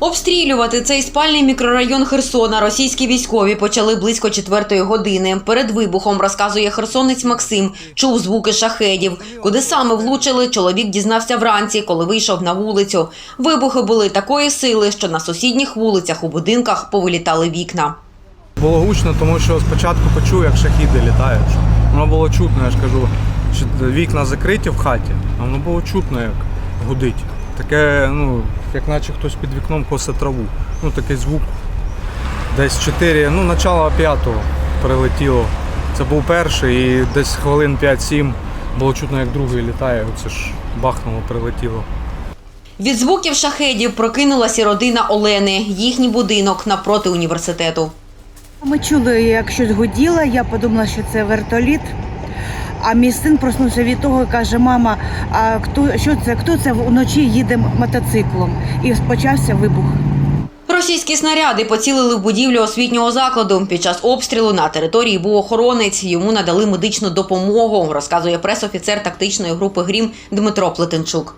Обстрілювати цей спальний мікрорайон Херсона російські військові почали близько четвертої години. Перед вибухом розказує херсонець Максим. Чув звуки шахедів. Куди саме влучили, чоловік дізнався вранці, коли вийшов на вулицю. Вибухи були такої сили, що на сусідніх вулицях у будинках повилітали вікна. Було гучно, тому що спочатку почув, як шахіди літають. Воно було чутно, я ж кажу, вікна закриті в хаті, а воно було чутно, як гудить. Таке, ну, як наче хтось під вікном косе траву. Ну, такий звук. Десь 4, ну, начало п'ятого прилетіло. Це був перший і десь хвилин 5-7 було чутно, як другий літає. Оце ж бахнуло, прилетіло. Від звуків шахедів прокинулася родина Олени. Їхній будинок навпроти університету. Ми чули, як щось гуділо, я подумала, що це вертоліт. А мій син проснувся від того і каже: мама, а хто що це? Хто це вночі їде мотоциклом? І почався вибух. Російські снаряди поцілили в будівлю освітнього закладу. Під час обстрілу на території був охоронець. Йому надали медичну допомогу, розказує пресофіцер тактичної групи Грім Дмитро Плетенчук.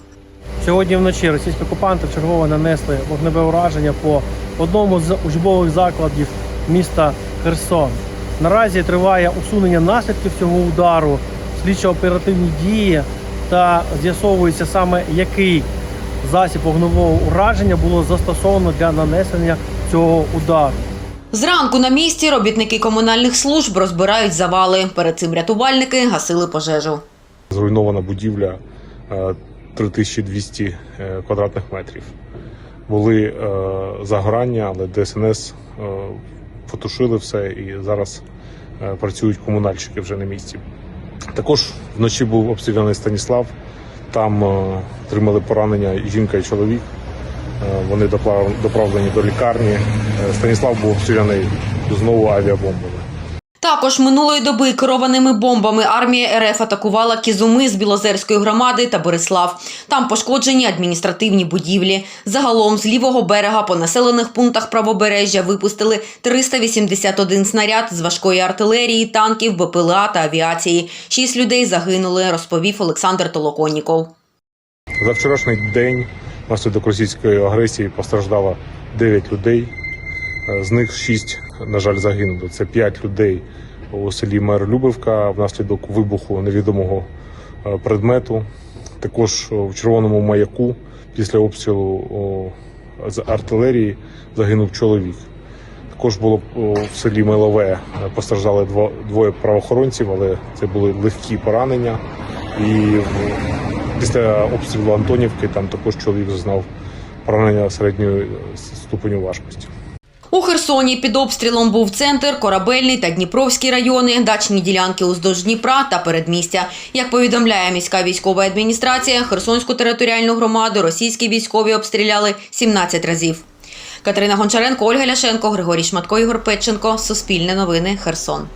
Сьогодні вночі російські окупанти вчергово нанесли вогневе ураження по одному з учбових закладів міста Херсон. Наразі триває усунення наслідків цього удару, слідчо-оперативні дії та з'ясовується саме який засіб вогневого ураження було застосовано для нанесення цього удару. Зранку на місці робітники комунальних служб розбирають завали. Перед цим рятувальники гасили пожежу. Зруйнована будівля е, 3200 е, квадратних метрів. Були е, загорання, але ДСНС е, потушили все і зараз е, працюють комунальщики вже на місці. Також вночі був обстріляний Станіслав. Там е, отримали поранення жінка і чоловік. Е, Вони доправлені до лікарні. Станіслав був обстріляний знову авіабомбами. Також минулої доби керованими бомбами армія РФ атакувала Кізуми з Білозерської громади та Борислав. Там пошкоджені адміністративні будівлі. Загалом з лівого берега по населених пунктах правобережжя випустили 381 снаряд з важкої артилерії, танків, БПЛА та авіації. Шість людей загинули, розповів Олександр Толоконніков. За вчорашній день внаслідок російської агресії постраждало 9 людей. З них 6, на жаль, загинули. Це 5 людей у селі Мерлюбівка внаслідок вибуху невідомого е, предмету. Також в Червоному маяку після обстрілу з артилерії загинув чоловік. Також було в селі Милове е, постраждали дво- двоє правоохоронців, але це були легкі поранення. І після обстрілу Антонівки там також чоловік зазнав поранення середньої е, ступеню важкості. Херсоні під обстрілом був центр, корабельний та Дніпровський райони, дачні ділянки уздовж Дніпра та передмістя. Як повідомляє міська військова адміністрація, Херсонську територіальну громаду російські військові обстріляли 17 разів. Катерина Гончаренко, Ольга Ляшенко, Григорій Шматко, Ігор Петченко. Суспільне новини. Херсон.